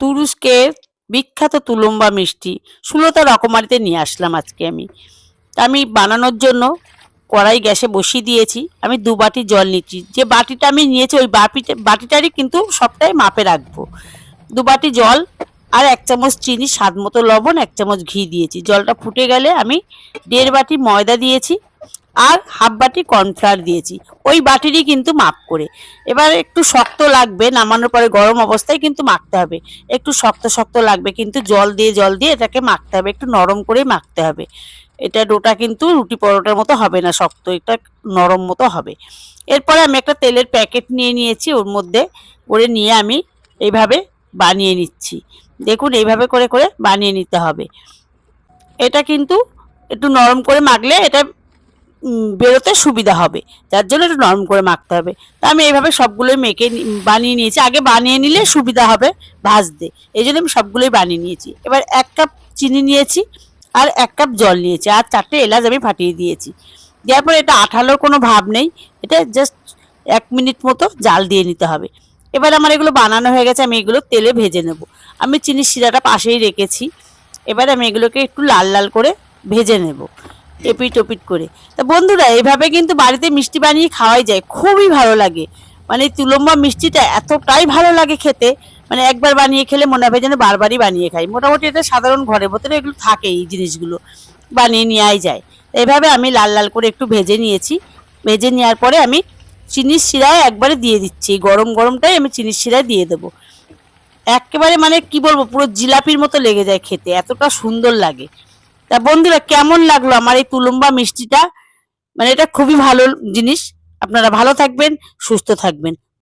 তুরস্কের বিখ্যাত তুলম্বা মিষ্টি সুলতা রকমারিতে নিয়ে আসলাম আজকে আমি। আমি বানানোর জন্য কড়াই গ্যাসে বসিয়ে দিয়েছি। আমি দু বাটি জল নিচ্ছি। যে বাটিটা আমি নিয়েছি ওই বাটিটা বাটিটারই কিন্তু সবটাই মাপে রাখব। দু বাটি জল আর এক চামচ চিনি, স্বাদ মতো লবণ, এক চামচ ঘি দিয়েছি। জলটা ফুটে গেলে আমি দেড় বাটি ময়দা দিয়েছি। আর হাফ বাটি কর্নফ্লাওয়ার দিয়েছি। ওই বাটিরই কিন্তু মাপ করে। এবার একটু শক্ত লাগবে, নামানোর পরে গরম অবস্থায় কিন্তু মাখতে হবে। একটু শক্ত শক্ত লাগবে, কিন্তু জল দিয়ে জল দিয়ে এটাকে মাখতে হবে। একটু নরম করে মাখতে হবে। এটা ডোটা কিন্তু রুটি পরোটার মতো হবে না শক্ত, এটা নরম মতো হবে। এরপরে আমি একটা তেলের প্যাকেট নিয়ে নিয়েছি, ওর মধ্যে করে নিয়ে আমি এইভাবে বানিয়ে নিচ্ছি। দেখুন, এইভাবে করে করে বানিয়ে নিতে হবে। এটা কিন্তু একটু নরম করে মাখলে এটা বেরোতে সুবিধা হবে। যার জন্য একটু নরম করে মাখতে হবে। তা আমি এইভাবে সবগুলোই মেখে বানিয়ে নিয়েছি। আগে বানিয়ে নিলে সুবিধা হবে ভাজতে। এই জন্য আমি সবগুলোই বানিয়ে নিয়েছি। এবার এক কাপ চিনি নিয়েছি আর এক কাপ জল নিয়েছি আর চারটে এলাচ আমি ফাটিয়ে দিয়েছি। দেওয়ার পরে এটা আঠালোর কোনো ভাব নেই। এটা জাস্ট এক মিনিট মতো জাল দিয়ে নিতে হবে। এবার আমার এগুলো বানানো হয়ে গেছে, আমি এগুলো তেলে ভেজে নেব। আমি চিনির শিরাটা পাশেই রেখেছি। এবার আমি এগুলোকে একটু লাল লাল করে ভেজে নেব। এপিট ওপিট করে। তা বন্ধুরা, এভাবে কিন্তু বাড়িতে মিষ্টি বানিয়ে খাওয়াই যায়, খুবই ভালো লাগে। মানে তুলম্বা মিষ্টিটা এতটাই ভালো লাগে খেতে মানে একবার বানিয়ে খেলে মনে হবে যেন বারবারই বানিয়ে খাই। মোটামুটি এটা সাধারণ ঘরের ভেতরে এগুলো থাকে এই জিনিসগুলো, বানিয়ে নেওয়াই যায়। এভাবে আমি লাল লাল করে একটু ভেজে নিয়েছি। ভেজে নেওয়ার পরে আমি চিনির শিরায় একবারে দিয়ে দিচ্ছি। গরম গরমটাই আমি চিনির শিরায় দিয়ে দেবো। একেবারে মানে কি বলব, পুরো জিলাপির মতো লেগে যায় খেতে, এতটা সুন্দর লাগে। তা বন্ধুরা, কেমন লাগল আমার এই তুলম্বা মিষ্টিটা? মানে এটা খুবই ভালো জিনিস। আপনারা ভালো থাকবেন, সুস্থ থাকবেন।